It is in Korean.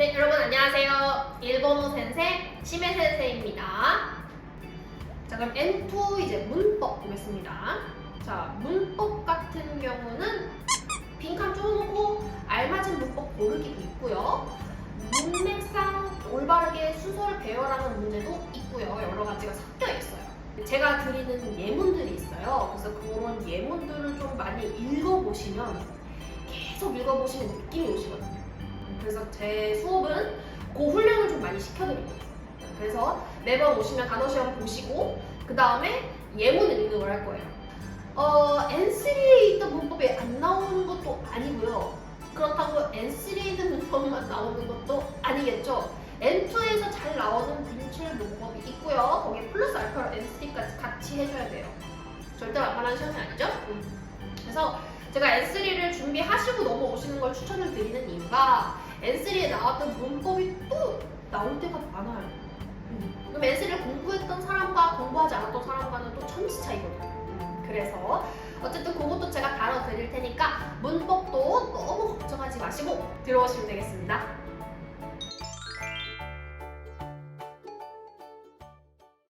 네, 여러분 안녕하세요. 일본어 센세 시메 센세입니다. 자, 그럼 N2 이제 문법 보겠습니다. 자, 문법 같은 경우는 빈칸 쪼놓고 알맞은 문법 고르기도 있고요. 문맥상 올바르게 순서를 배열하는 문제도 있고요. 여러 가지가 섞여 있어요. 제가 드리는 예문들이 있어요. 그래서 그런 예문들을 좀 많이 읽어보시면 계속 읽어보시는 느낌이 오시거든요. 그래서 제 수업은 그 훈련을 좀 많이 시켜드립니다. 그래서 매번 오시면 단어 시험 보시고 그 다음에 예문을 읽는 걸할 거예요. 어, N3에 있던 문법이 안 나오는 것도 아니고요. 그렇다고 N3에 있는 문법만 나오는 것도 아니겠죠. N2에서 잘 나오는 분출 문법이 있고요. 거기에 플러스 알파로 N3까지 같이 해줘야 돼요. 절대 만만한 시험이 아니죠? 음. 그래서 제가 N3를 준비하시고 넘어오시는 걸 추천을 드리는 이유가 N3에 나왔던 문법이 또 나올 때가 많아요. 음. 그럼 N3를 공부했던 사람과 공부하지 않았던 사람과는 또 천지 차이거든요. 음. 그래서 어쨌든 그것도 제가 다뤄드릴 테니까 문법도 너무 걱정하지 마시고 들어오시면 되겠습니다.